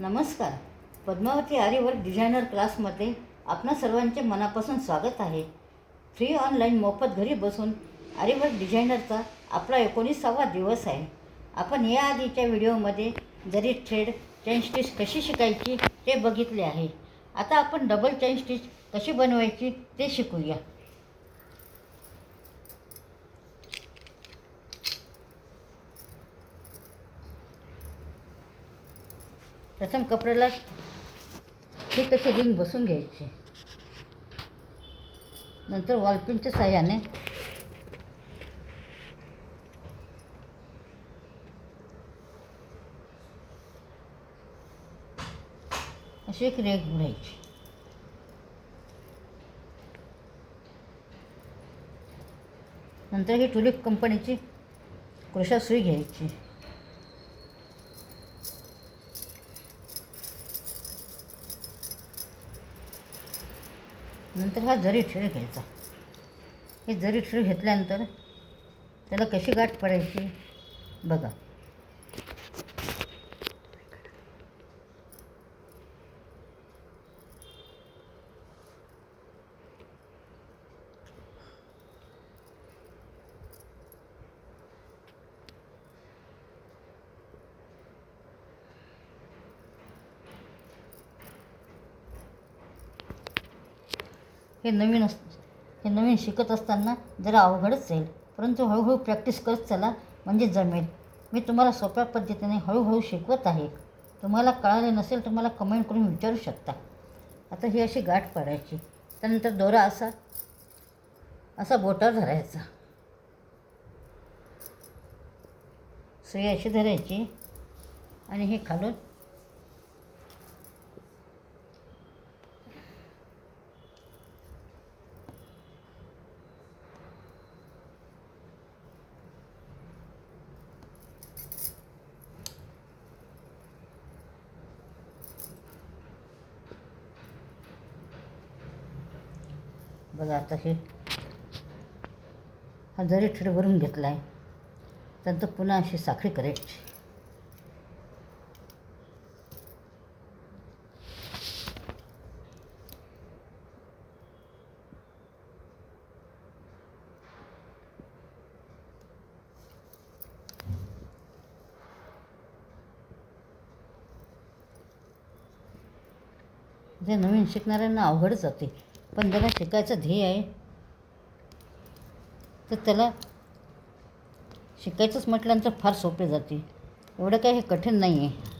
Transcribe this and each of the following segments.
नमस्कार. पद्मावती आर्यवर्क डिझायनर क्लासमध्ये आपणा सर्वांचे मनापासून स्वागत आहे. फ्री ऑनलाईन मोफत घरी बसून आर्यवर्क डिझायनरचा आपला एकोणीसावा दिवस आहे. आपण या आधीच्या व्हिडिओमध्ये जरी थ्रेड चेन स्टिच कशी शिकायची ते बघितले आहे. आता आपण डबल चेन स्टिच कशी बनवायची ते शिकूया. प्रथम कपड्याला हे कशी रिंग बसून घ्यायचे? नंतर वॉलपिनच्या साह्याने अशी एक रेग घ्यायची नंतर ही टुलिप कंपनीची कृषा सुई घ्यायची. नंतर हा जरी ठेळ घ्यायचा. हे जरी ठेळ घेतल्यानंतर त्याला कशी गाठ पडायची? बघा. हे नवीन अस हे नवीन शिकत असताना जरा अवघडच जाईल. परंतु हळूहळू प्रॅक्टिस करत चला म्हणजे जमेल. मी तुम्हाला सोप्या पद्धतीने हळूहळू शिकवत आहे. तुम्हाला कळाले नसेल तुम्हाला कमेंट करून विचारू शकता. आता ही अशी गाठ पाडायची. त्यानंतर दोरा असा असा बोटावर धरायचा. सुई अशी धरायची आणि हे खालून बघा आता हे. हा जरी ठेड भरून घेतला आहे त्यानंतर पुन्हा अशी साखळी करायची जे नवीन शिकणाऱ्यांना अवघड जाते. पण ज्याला शिकायचं ध्येय आहे. तर त्याला शिकायचंच म्हटल्यानंतर फार सोपे जाते. एवढं काही हे कठीण नाही आहे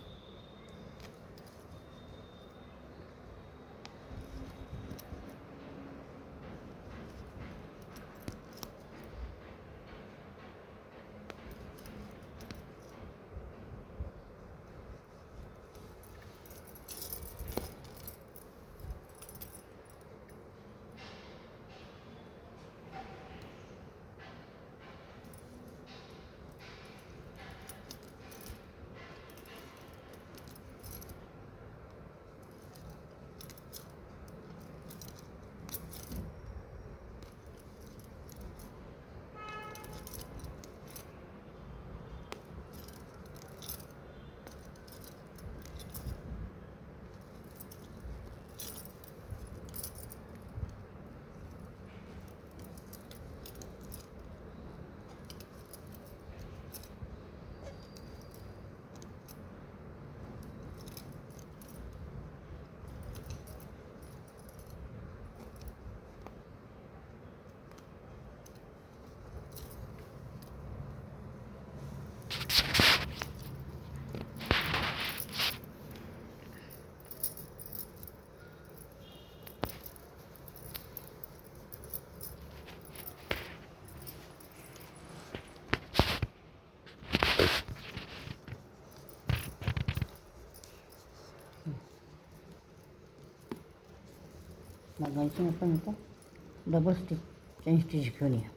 मग आपण आता डबल स्टिच चेन स्टिच घेऊन या.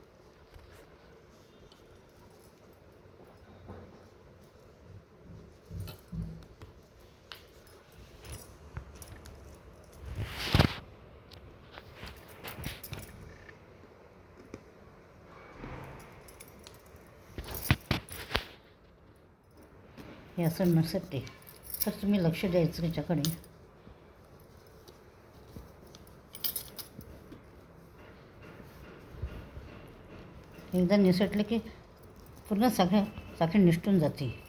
हे असं नसते तर तुम्ही लक्ष द्यायचं त्याच्याकडे एकदा निसटले की पूर्ण सगळं साखळी निसटून जाते.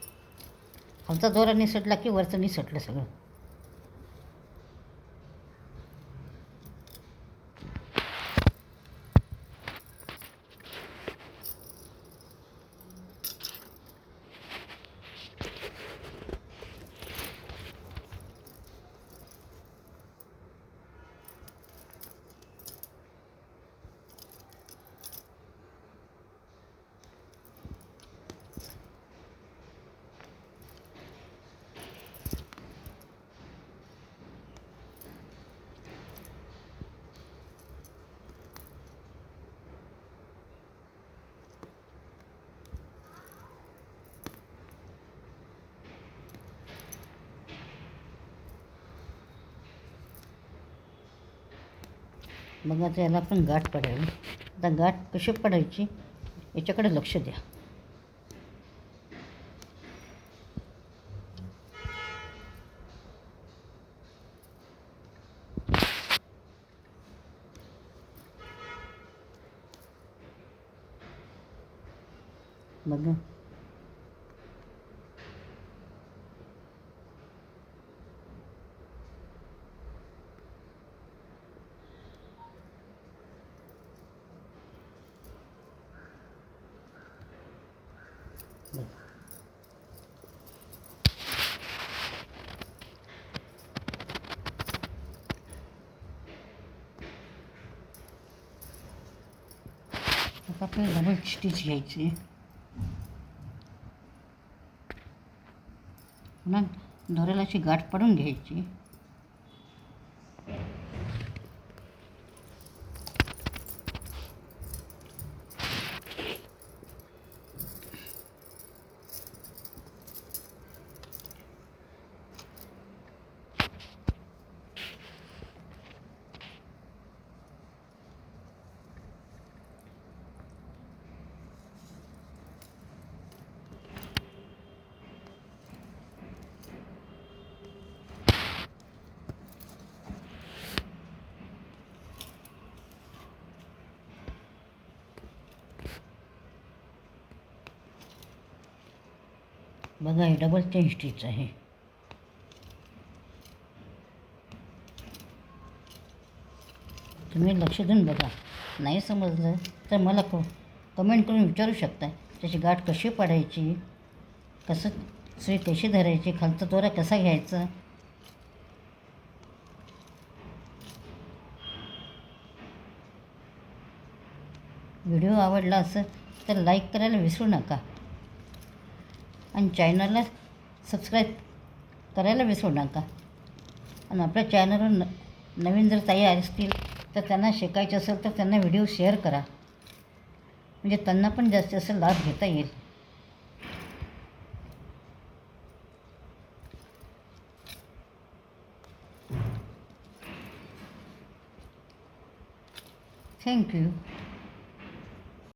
खालचा दोरा निसटला की वरचं निसटलं सगळं. मग आता याला पण गाठ पडायला. आता गाठ कशी पडायची? याच्याकडे लक्ष द्या. बघा आता आपल्याला डबल स्टिच घ्यायची पुन्हा दोऱ्याला अशी गाठ पडून घ्यायची बघा हे डबल चेन स्टिच आहे. तुम्ही लक्ष देऊन बघा. नाही समजलं तर मला क कमेंट करून विचारू शकता. त्याची गाठ कशी पाडायची? कसं सुई कशी धरायची? खालचा दोरा कसा घ्यायचा? व्हिडिओ आवडला असेल तर लाईक करायला विसरू नका. आणि चॅनलला सबस्क्राईब करायला विसरू नका. आणि आपल्या चॅनलवर न नवीन जर ताई असतील तर त्यांना शिकायचं असेल तर त्यांना व्हिडिओ शेअर करा. म्हणजे त्यांना पण जास्तीत जास्त लाभ घेता येईल. थँक्यू